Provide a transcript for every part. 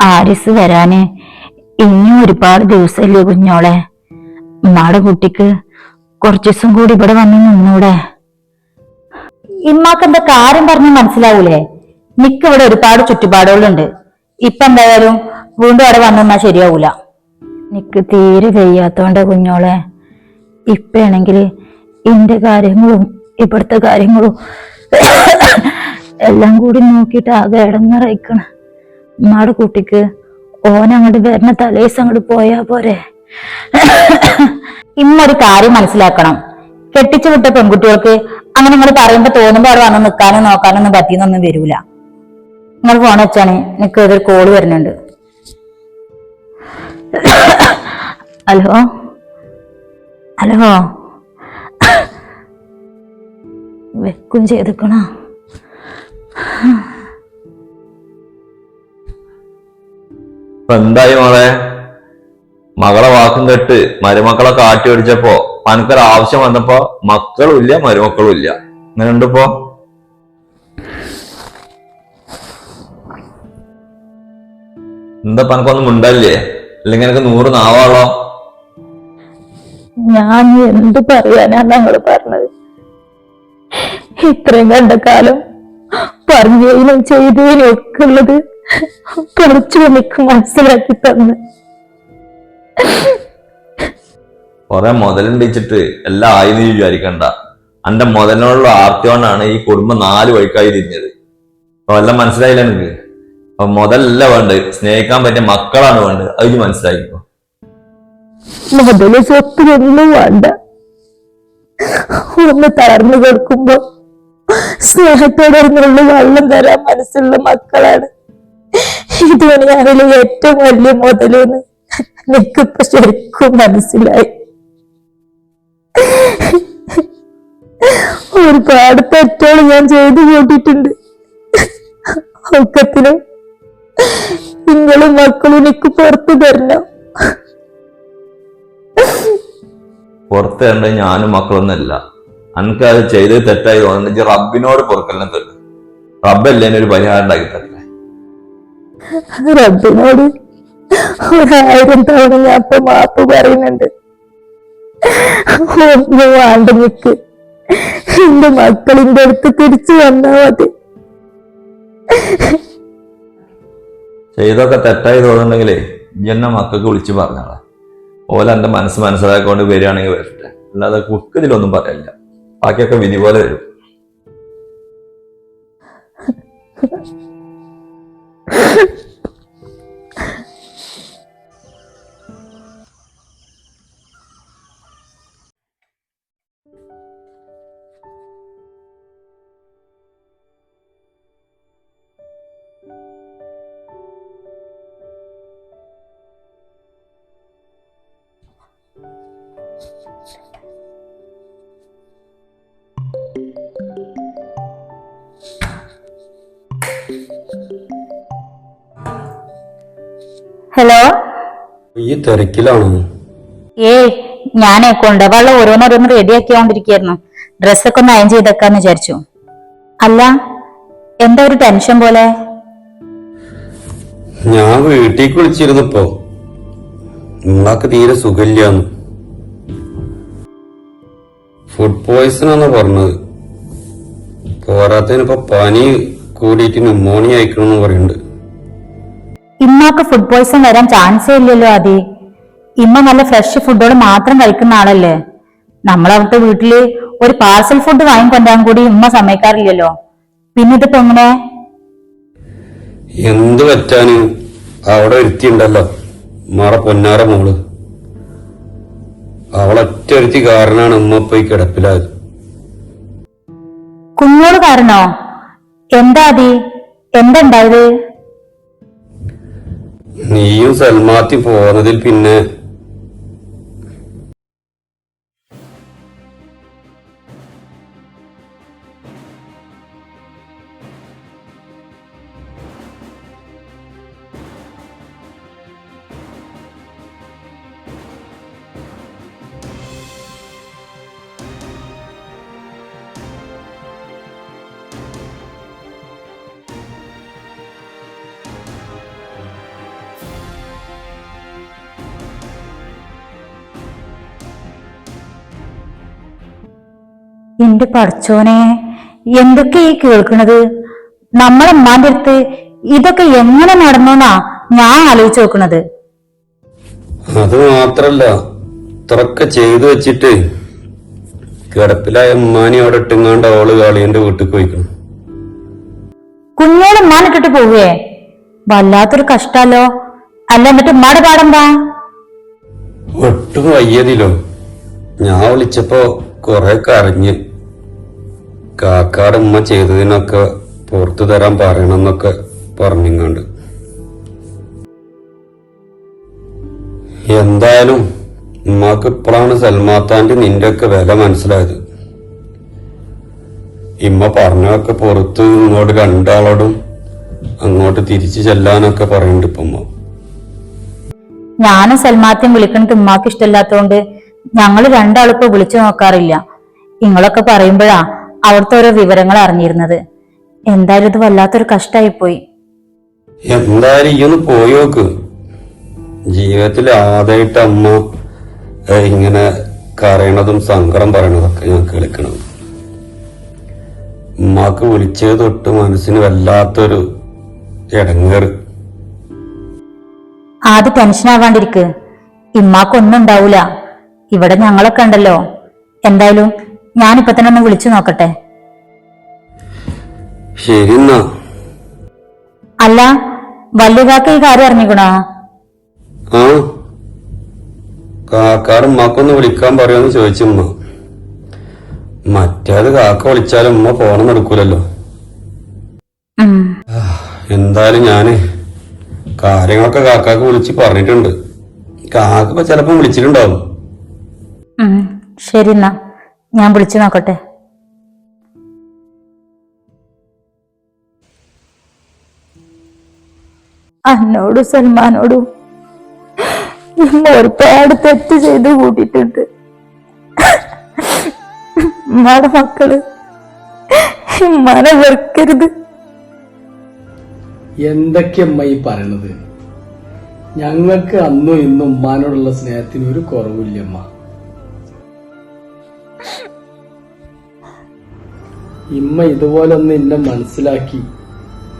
ആരിസ് വരാന് ഇനിയും ഒരുപാട് ദിവസമല്ലേ കുഞ്ഞോളെ. ഉമ്മാടെ കുട്ടിക്ക് കുറച്ചു ദിവസം കൂടി ഇവിടെ വന്ന് നിന്നൂടെ. ഇമ്മാക്കെന്താ കാര്യം പറഞ്ഞ് മനസ്സിലാവൂലേ? നിക്ക് ഇവിടെ ഒരുപാട് ചുറ്റുപാടുകളുണ്ട്. ഇപ്പൊ എന്തായാലും വീണ്ടും അവിടെ വന്നാ ശരിയാവൂല. നിക്ക് തീരെ കഴിയാത്തോണ്ട കുഞ്ഞോളെ. ഇപ്പാണെങ്കിൽ ഇന്റെ കാര്യങ്ങളും ഇവിടുത്തെ കാര്യങ്ങളും എല്ലാം കൂടി നോക്കിയിട്ട് ആകെ ഇടങ്ങറയിക്കണ. ഉമ്മാടെ കുട്ടിക്ക് ഓൻ അങ്ങോട്ട് വരുന്ന തലേസ് അങ്ങോട്ട് പോയാ പോരെ. ഇന്നൊരു കാര്യം മനസ്സിലാക്കണം. കെട്ടിച്ചു വിട്ട പെൺകുട്ടികൾക്ക് അങ്ങനെ നിങ്ങൾ പറയുമ്പോ തോന്നുമ്പോ അവിടെ വന്ന് നിൽക്കാനും നോക്കാനൊന്നും പറ്റിയെന്നൊന്നും വരൂല. നിങ്ങൾ ഫോൺ വെച്ചാണ് എനിക്ക് ഇതൊരു കോൾ വരുന്നുണ്ട്. ഹലോ ഹലോ വെക്കും ചെയ്തിക്കണോ? എന്തായി മോളെ? മകളെ വാക്കും കെട്ട് മരുമക്കളെ കാട്ടി ഒടിച്ചപ്പോ അനക്കൊരു ആവശ്യം വന്നപ്പോ മക്കളും ഇല്ല മരുമക്കളും ഇല്ല. അങ്ങനെ ഉണ്ടിപ്പോ എന്താ പനക്കൊന്നും ഉണ്ടല്ലേ അല്ലെങ്കിൽ എനിക്ക് നൂറ് നാവാളോ ഞാൻ എന്ത് പറയാനാ ഞങ്ങൾ പറഞ്ഞത്? ഇത്രയും കണ്ട കാലം പറഞ്ഞതിനും ചെയ്തതിനും ഒക്കെ ഉള്ളത് കുറച്ചു എനിക്ക് മനസ്സിലാക്കി തന്ന്. കൊറേ മുതലുണ്ടിച്ചിട്ട് എല്ലാം ആയി നീ വിചാരിക്കണ്ട. അന്റെ മുതലിനോടുള്ള ആർത്തി കൊണ്ടാണ് ഈ കുടുംബം നാല് വഴിക്കായി തിരിഞ്ഞത്. അപ്പൊ എല്ലാം മനസ്സിലായില്ല എനിക്ക് അപ്പൊ മുതലല്ല വേണ്ടത്. സ്നേഹിക്കാൻ പറ്റിയ മക്കളാണ് വേണ്ടത്. അത് മനസ്സിലാക്കിക്കോ. മുതൽ സ്വത്തിനൊന്നും വേണ്ട. ഒന്ന് തളർന്നു കിടക്കുമ്പോ സ്നേഹത്തോടെ ഒന്നുള്ള വെള്ളം തരാൻ മനസ്സുള്ള മക്കളാണ്. ഇത് ഞാനിലെ ഏറ്റവും വലിയ മുതലെന്ന് എനിക്കിപ്പോ ശരിക്കും മനസ്സിലായി. ഒരുപാട് തെറ്റുകൾ ഞാൻ ചെയ്തു കൂട്ടിയിട്ടുണ്ട്. ഒക്കത്തിനും നിങ്ങളും മക്കളും എനിക്ക് പുറത്തു തരണം. പുറത്ത് കണ്ട് ഞാനും മക്കളൊന്നല്ല അനക്ക് അത് ചെയ്ത് തെറ്റായി തോന്നുന്നു. റബ്ബിനോട് പൊറുക്കലിനെ തരും. റബ്ബല്ലേ ഒരു പരിഹാരം ഉണ്ടാക്കി തരില്ലേ റബ്ബിനോട് ഒരായിരം തവണ ഞാൻ ഇപ്പൊ മാപ്പ് പറയുന്നുണ്ട്. ഒന്നും വേണ്ട നിക്ക്. എന്റെ മക്കളിന്റെ അടുത്ത് തിരിച്ചു വന്നാ മതി. ചെയ്തൊക്കെ തെറ്റായി തോന്നുന്നുണ്ടെങ്കിലേ എന്നെ മക്കൾക്ക് വിളിച്ച് പറഞ്ഞാളെ. ഓല എന്റെ മനസ്സ് മനസ്സിലാക്കിക്കൊണ്ട് വരികയാണെങ്കിൽ വരട്ടെ. അല്ലാതെ കുക്ക് ഇതിലൊന്നും പറയില്ല. ബാക്കിയൊക്കെ വിധി പോലെ വരും. ഹലോ? ഈ തിരക്കിലാണ്. ഏയ് ഞാനേ കൊണ്ടവള്ളം ഓരോന്നോരോന്ന് റെഡിയാക്കിയോണ്ടിരിക്കായിരുന്നു ഡ്രസ്സൊക്കെ ഒന്ന് അയൻ ചെയ്തേക്കാന്ന് വിചാരിച്ചു. അല്ല എന്താ ഒരു ടെൻഷൻ പോലെ? ഞാൻ വീട്ടിലേക്ക് വിളിച്ചിരുന്നപ്പോ നിങ്ങൾക്ക് തീരെ സുഖമില്ലാന്ന്. ഫുഡ് പോയ്സൺ ആണെന്ന് പറഞ്ഞത്. പോരാത്തതിനിപ്പോ പനി കൂടിയിട്ട് ന്യൂമോണിയ അയക്കണമെന്ന് പറയുന്നുണ്ട് ഇമ്മക്ക് ഫുഡ് പോയ്സൺ വരാൻ ചാൻസേ ഇല്ലല്ലോ അതി ഇമ്മ നല്ല ഫ്രഷ് ഫുഡുകൾ മാത്രം കഴിക്കുന്ന ആളല്ലേ? നമ്മളവിടുത്തെ വീട്ടിൽ ഒരു പാർസൽ ഫുഡ് വാങ്ങിക്കൊണ്ടാൻ കൂടി ഉമ്മ സമ്മതിക്കാറില്ലല്ലോ. പിന്നെ ഇതിപ്പോ എങ്ങനെ? എന്ത് പറ്റാന്? അവിടെ ഒരുത്തിയുണ്ടല്ലോ മാറ പൊന്നാറ മോൾ. അവളൊറ്റ ഒരുത്തി കാരണമാണ് ഉമ്മ പോയി കിടപ്പിലായത്. കുഞ്ഞോട് കാരണോ? എന്താ അതി എന്താ ഉണ്ടായത്? നീയും സൽമാത്തി പോന്നതിൽ പിന്നെ എന്റെ പഠിച്ചോനെ? എന്തൊക്കെ ഈ കേൾക്കണത്? നമ്മളെ ഉമ്മാന്റെ അടുത്ത് ഇതൊക്കെ എങ്ങനെ നടന്നോന്നാ ഞാൻ ആലോചിച്ച് നോക്കണത്. അത് മാത്രല്ല ഇത്രയൊക്കെ ചെയ്തു വെച്ചിട്ട് കിടപ്പിലായ ഉമ്മാനി അവിടെ ഇട്ടുങ്ങാണ്ട് അവൾ കാളിയന്റെ വീട്ടിൽ പോയിക്കണം. കുഞ്ഞോളെ ഉമ്മാനെ ഇട്ടിട്ട് പോവേ? വല്ലാത്തൊരു കഷ്ടല്ലോ അല്ല എന്നിട്ട് ഉമ്മാടെ പാടെന്താ? ഒട്ടും വയ്യതിലോ? ഞാൻ വിളിച്ചപ്പോ കൊറേ കരഞ്ഞ് കാക്കാട് ഉമ്മ ചെയ്തതിനൊക്കെ പുറത്തു തരാൻ പറയണം എന്നൊക്കെ പറഞ്ഞിങ്ങാണ്ട്. എന്തായാലും ഉമ്മാക്ക് ഇപ്പോഴാണ് സൽമാത്താന്റെ നിന്റെ ഒക്കെ വില മനസ്സിലായത്. ഇമ്മ പറഞ്ഞൊക്കെ പുറത്ത് ഇങ്ങോട്ട് രണ്ടാളോടും അങ്ങോട്ട് തിരിച്ചു ചെല്ലാനൊക്കെ പറയുന്നുണ്ട് ഇപ്പൊ ഉമ്മ. ഞാനും സൽമാത്യം വിളിക്കണത് ഉമ്മാക്ക് ഇഷ്ടമില്ലാത്തതുകൊണ്ട് ഞങ്ങൾ രണ്ടാളിപ്പോ വിളിച്ചു നോക്കാറില്ല. നിങ്ങളൊക്കെ പറയുമ്പോഴാ അവിടുത്തെ ഓരോ വിവരങ്ങൾ അറിഞ്ഞിരുന്നത്. എന്തായാലും ഇത് വല്ലാത്തൊരു കഷ്ടായി പോയി എന്തായാലും പോയി നോക്ക്. ജീവിതത്തിൽ ആദ്യമായിട്ട് അമ്മ ഇങ്ങനെ കരയണതും സങ്കടം പറയണതൊക്കെ ഞാൻ കേൾക്കണം ഉമ്മാക്ക് വിളിച്ചത് തൊട്ട് മനസ്സിന് വല്ലാത്തൊരു ഇടങ്ങേറ് ആദ്യ ടെൻഷൻ ആവാണ്ടിരിക്ക്. ഇമ്മാക്കൊന്നും ഉണ്ടാവൂല. ഇവിടെ ഞങ്ങളൊക്കെ ഉണ്ടല്ലോ. എന്തായാലും ഞാനിപ്പോ തന്നെ ഒന്ന് വിളിച്ചു നോക്കട്ടെ. ശരി അല്ല വല്യകാക്ക ഈ കാര്യം അറിഞ്ഞിക്കണോ? ആ. ഉമ്മാക്കൊന്ന് വിളിക്കാൻ പറയുമെന്ന് ചോദിച്ചു ഉമ്മ. മറ്റേത് കാക്ക വിളിച്ചാലും ഉമ്മ ഫോണൊന്നും എടുക്കൂലല്ലോ. എന്തായാലും ഞാൻ കാര്യങ്ങളൊക്കെ കാക്കാക്ക് വിളിച്ച് പറഞ്ഞിട്ടുണ്ട്. കാക്ക ചെലപ്പോ വിളിച്ചിട്ടുണ്ടാവും. ശരി എന്നാ ഞാൻ വിളിച്ചു നോക്കട്ടെ. അന്നോടും സൽമാനോടും ഒരുപാട് തെറ്റ് ചെയ്ത് കൂട്ടിയിട്ടുണ്ട്. ഉമ്മയുടെ മക്കൾ ഉമ്മാനെ വെറുക്കരുത്. എന്തൊക്കെയമ്മ ഈ പറയണത്? ഞങ്ങൾക്ക് അന്നും ഇന്നും ഉമ്മാനോടുള്ള സ്നേഹത്തിന് ഒരു കുറവില്ലമ്മ ഇമ്മ ഇതുപോലെ ഒന്ന് എന്നെ മനസ്സിലാക്കി.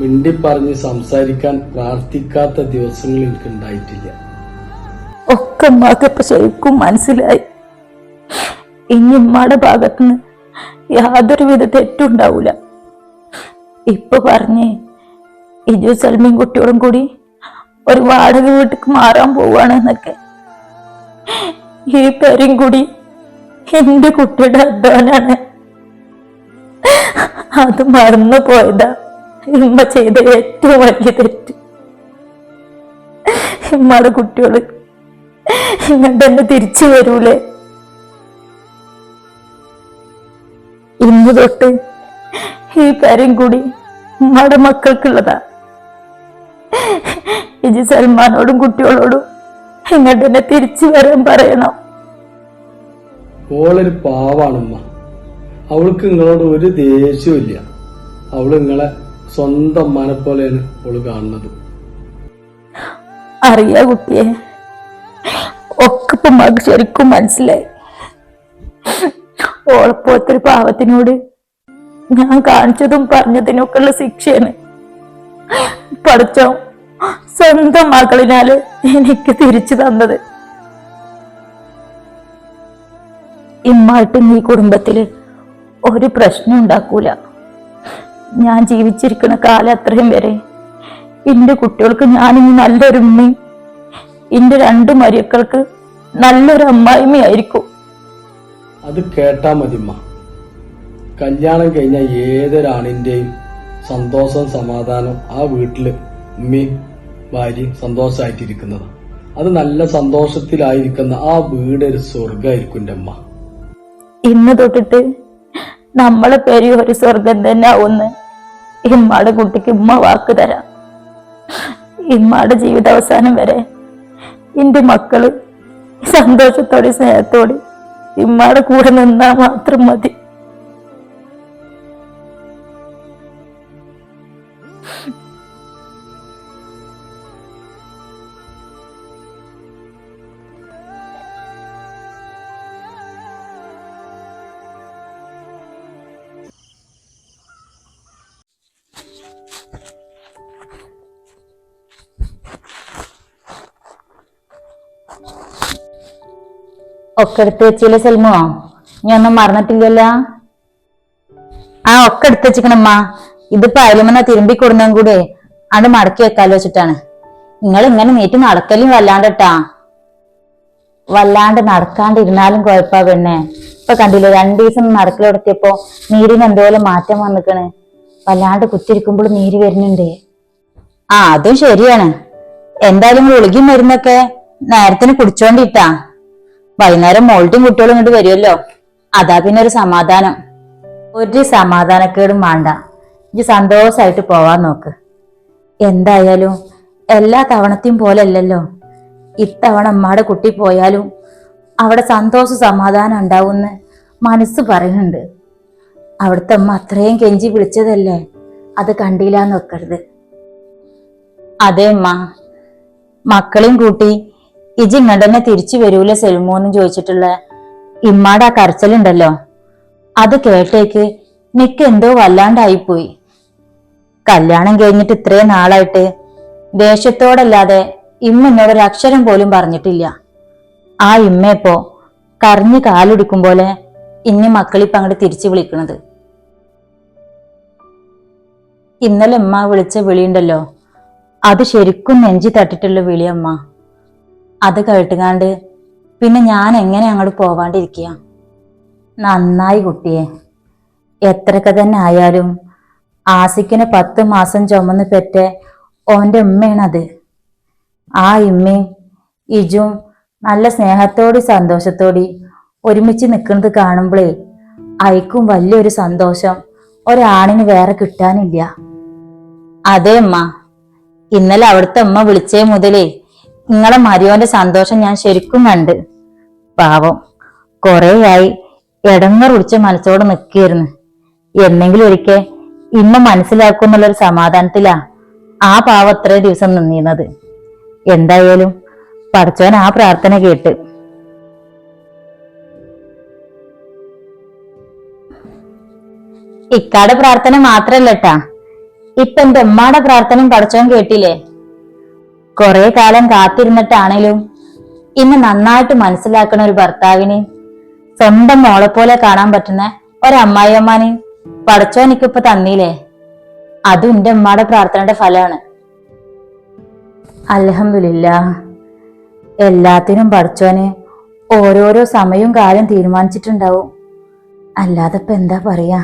മിണ്ടി പറഞ്ഞ് സംസാരിക്കാൻ പ്രാർത്ഥിക്കാത്ത ദിവസങ്ങൾ എനിക്ക് ഉണ്ടായിട്ടില്ല ഒക്കെ ശരിക്കും മനസ്സിലായി. ഇനി ഉമ്മയുടെ ഭാഗത്തുനിന്ന് യാതൊരു വിധ തെറ്റുണ്ടാവൂല ഇപ്പൊ പറഞ്ഞേ ഇജു സൽമീൻ കുട്ടിയോടും കൂടി ഒരു വാടക വീട്ടിക്ക് മാറാൻ പോവാണ് എന്നൊക്കെ. ഈ പേരും കൂടി എന്റെ കുട്ടിയുടെ അധ്വാനാണ്. അത് മറന്നു പോയതാ. ഇമ്മ ചെയ്ത ഏറ്റവും വലിയ തെറ്റ്. ഇമ്മയുടെ കുട്ടികൾ ഇങ്ങോട്ട് തന്നെ തിരിച്ചു വരൂലേ? ഇന്ന് തൊട്ട് ഈ കാര്യം കൂടി ഉമ്മയുടെ മക്കൾക്കുള്ളതാ. ഇജി സൽമാനോടും കുട്ടികളോടും ഇങ്ങോട്ട് തന്നെ തിരിച്ചു വരാൻ പറയണം. ഓളൊരു പാവാണമ്മ അവൾക്ക് നിങ്ങളോട് ഒരു ദേഷ്യവും ഇല്ല അവൾ നിങ്ങളെ സ്വന്തം മനെ പോലെയാണ് അവൾ കാണുന്നത്. അറിയ കുട്ടിയെ. ഒക്കെ ശരിക്കും മനസ്സിലായി. ഓളപ്പോലത്തൊരു പാവത്തിനോട് ഞാൻ കാണിച്ചതും പറഞ്ഞതിനൊക്കെ ഉള്ള ശിക്ഷയാണ്. പഠിച്ചോ? സ്വന്തം മകളിനാല് എനിക്ക് തിരിച്ചു തന്നത്. ഇമ്മായിട്ടും ഈ കുടുംബത്തിൽ ഒരു പ്രശ്നം ഉണ്ടാക്കൂല. ഞാൻ ജീവിച്ചിരിക്കുന്ന കാലം അത്രയും വരെ എന്റെ കുട്ടികൾക്ക് ഞാനിനി നല്ലൊരു ഉമ്മയും എന്റെ രണ്ട് മരിയക്കൾക്ക് നല്ലൊരു അമ്മായിമ്മയായിരിക്കും. അത് കേട്ടാ മതിമ്മ. കല്യാണം കഴിഞ്ഞ ഏതൊരാണിന്റെയും സന്തോഷം സമാധാനം ആ വീട്ടിൽ ഉമ്മയും ഭാര്യയും സന്തോഷമായിട്ടിരിക്കുന്നത് അത് നല്ല സന്തോഷത്തിലായിരിക്കുന്ന ആ വീട് ഒരു സ്വർഗമായിരിക്കും എന്റെ അമ്മ ഇന്ന് തൊട്ടിട്ട് നമ്മളെ പേര് ഒരു സ്വർഗം തന്നെ ആവുന്ന്. ഇമ്മാടെ കുട്ടിക്ക് ഉമ്മ വാക്ക് തരാം. ജീവിത ജീവിതാവസാനം വരെ എന്റെ മക്കൾ സന്തോഷത്തോടെ സ്നേഹത്തോടെ ഇമ്മാടെ കൂടെ നിന്നാൽ മാത്രം മതി. ഒക്കെ എടുത്ത് വെച്ചില്ല സെൽമോ? നീ ഒന്നും മറന്നിട്ടില്ലല്ലോ? ആ ഒക്കെ എടുത്ത് വെച്ചിക്കണമ്മ ഇതിപ്പോ അയലുമെന്ന തിരുമ്പി കൊടുന്നും കൂടെ അത് മടക്കി വെക്കാലോ വെച്ചിട്ടാണ്. നിങ്ങൾ ഇങ്ങനെ നീറ്റ് നടക്കലും വല്ലാണ്ടട്ടാ. വല്ലാണ്ട് നടക്കാണ്ടിരുന്നാലും കുഴപ്പാ പെണ്ണെ. ഇപ്പൊ കണ്ടില്ലേ രണ്ടു ദിവസം നടക്കലെടുത്തിയപ്പോ നീരിന് എന്തോലും മാറ്റം വന്നിക്കണ്. വല്ലാണ്ട് കുത്തിരിക്കുമ്പോൾ നീര് വരുന്നുണ്ട്. ആ അതും ശരിയാണ്. എന്തായാലും ഗുളികയും മരുന്നൊക്കെ നേരത്തിന് കുടിച്ചോണ്ടിട്ടാ. വൈകുന്നേരം മോൾട്ടും കുട്ടികളും ഇങ്ങോട്ട് വരുമല്ലോ. അതാ പിന്നെ ഒരു സമാധാനം. ഒരു സമാധാനക്കേടും വേണ്ട. ഇനി സന്തോഷമായിട്ട് പോവാൻ നോക്ക്. എന്തായാലും എല്ലാ തവണത്തെയും പോലെ അല്ലല്ലോ ഇത്തവണ അമ്മയുടെ കുട്ടി പോയാലും അവിടെ സന്തോഷ സമാധാനം ഉണ്ടാവുമെന്ന് മനസ്സ് പറയുന്നുണ്ട്. അവിടുത്തെ അമ്മ അത്രയും കെഞ്ചി വിളിച്ചതല്ലേ? അത് കണ്ടില്ല വെക്കരുത്. അതേ അമ്മ മക്കളെയും കൂട്ടി ഇജ് ഇങ്ങോട്ട് തിരിച്ചു വരൂല സെൽമോ എന്ന് ചോദിച്ചിട്ടുള്ള ഇമ്മാടെ ആ കരച്ചിലുണ്ടല്ലോ. അത് കേട്ടേക്ക് നിക്ക് എന്തോ വല്ലാണ്ടായിപ്പോയി കല്യാണം കഴിഞ്ഞിട്ട് ഇത്രയും നാളായിട്ട് ദേഷ്യത്തോടല്ലാതെ ഇമ്മ എന്നോട് ഒരു അക്ഷരം പോലും പറഞ്ഞിട്ടില്ല. ആ ഇമ്മയപ്പോ കരഞ്ഞു കാലൊടിക്കും പോലെ ഇനി മക്കളിപ്പ അങ്ങോട്ട് തിരിച്ചു വിളിക്കണത്. ഇന്നലെ ഉമ്മ വിളിച്ച വിളിയുണ്ടല്ലോ. അത് ശരിക്കും നെഞ്ചി തട്ടിട്ടുള്ള വിളിയമ്മ അത് കേട്ടുകാണ്ട് പിന്നെ ഞാൻ എങ്ങനെ അങ്ങോട്ട് പോവാണ്ടിരിക്കുക? നന്നായി കുട്ടിയെ. എത്രയൊക്കെ തന്നെ ആയാലും ആസിക്കിനെ പത്ത് മാസം ചുമന്ന് പെറ്റ ഓന്റെ ഉമ്മയാണത്. ആ ഇമ്മയും ഇജും നല്ല സ്നേഹത്തോടി സന്തോഷത്തോടി ഒരുമിച്ച് നിൽക്കുന്നത് കാണുമ്പോഴേ അയക്കും വലിയൊരു സന്തോഷം ഒരാണിന് വേറെ കിട്ടാനില്ല. അതേ അമ്മ ഇന്നലെ അവിടുത്തെ അമ്മ വിളിച്ചേ മുതലേ നിങ്ങളെ മരിയോന്റെ സന്തോഷം ഞാൻ ശരിക്കും കണ്ട്. പാവം. കുറേയായി ഇടങ്ങർ ഉടിച്ച മനസ്സോടെ നിൽക്കുകയായിരുന്നു എന്നെങ്കിലും ഒരിക്കൽ ഇമ്മ മനസ്സിലാക്കും എന്നുള്ളൊരു സമാധാനത്തിലാ ആ പാവം അത്രയും ദിവസം നിന്നിരുന്നത്. എന്തായാലും പഠിച്ചവൻ ആ പ്രാർത്ഥന കേട്ട്. ഇക്കാടെ പ്രാർത്ഥന മാത്രല്ലട്ടാ ഇപ്പൊ എന്റെ ഉമ്മാടെ പ്രാർത്ഥനയും പഠിച്ചവൻ കേട്ടില്ലേ? കുറെ കാലം കാത്തിരുന്നിട്ടാണേലും ഇന്ന് നന്നായിട്ട് മനസ്സിലാക്കുന്ന ഒരു ഭർത്താവിനെ സ്വന്തം മോളെ പോലെ കാണാൻ പറ്റുന്ന ഒരമ്മായിയമ്മാനെ പഠിച്ചോ എനിക്കിപ്പൊ തന്നീലേ അതും എന്റെ അമ്മയുടെ പ്രാർത്ഥനയുടെ ഫലമാണ്. അലഹമില്ല എല്ലാത്തിനും പഠിച്ചോന് ഓരോരോ സമയവും കാലം തീരുമാനിച്ചിട്ടുണ്ടാവും. അല്ലാതെ ഇപ്പൊ എന്താ പറയാ?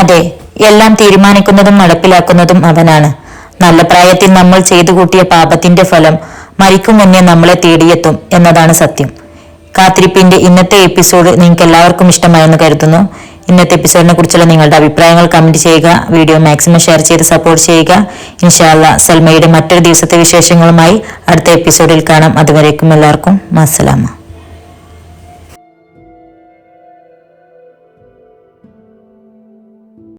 അതെ എല്ലാം തീരുമാനിക്കുന്നതും നടപ്പിലാക്കുന്നതും അവനാണ്. നല്ല പ്രായത്തിൽ നമ്മൾ ചെയ്തു കൂട്ടിയ പാപത്തിന്റെ ഫലം മരിക്കും മുന്നേ നമ്മളെ തേടിയെത്തും എന്നതാണ് സത്യം. കാത്തിരിപ്പിന്റെ ഇന്നത്തെ എപ്പിസോഡ് നിങ്ങൾക്ക് എല്ലാവർക്കും ഇഷ്ടമായെന്ന് കരുതുന്നു. ഇന്നത്തെ എപ്പിസോഡിനെ കുറിച്ചുള്ള നിങ്ങളുടെ അഭിപ്രായങ്ങൾ കമന്റ് ചെയ്യുക വീഡിയോ മാക്സിമം ഷെയർ ചെയ്ത് സപ്പോർട്ട് ചെയ്യുക. ഇൻഷാല്ല സൽമയുടെ മറ്റൊരു ദിവസത്തെ വിശേഷങ്ങളുമായി അടുത്ത എപ്പിസോഡിൽ കാണാം. അതുവരേക്കും എല്ലാവർക്കും മസ്സലാമ.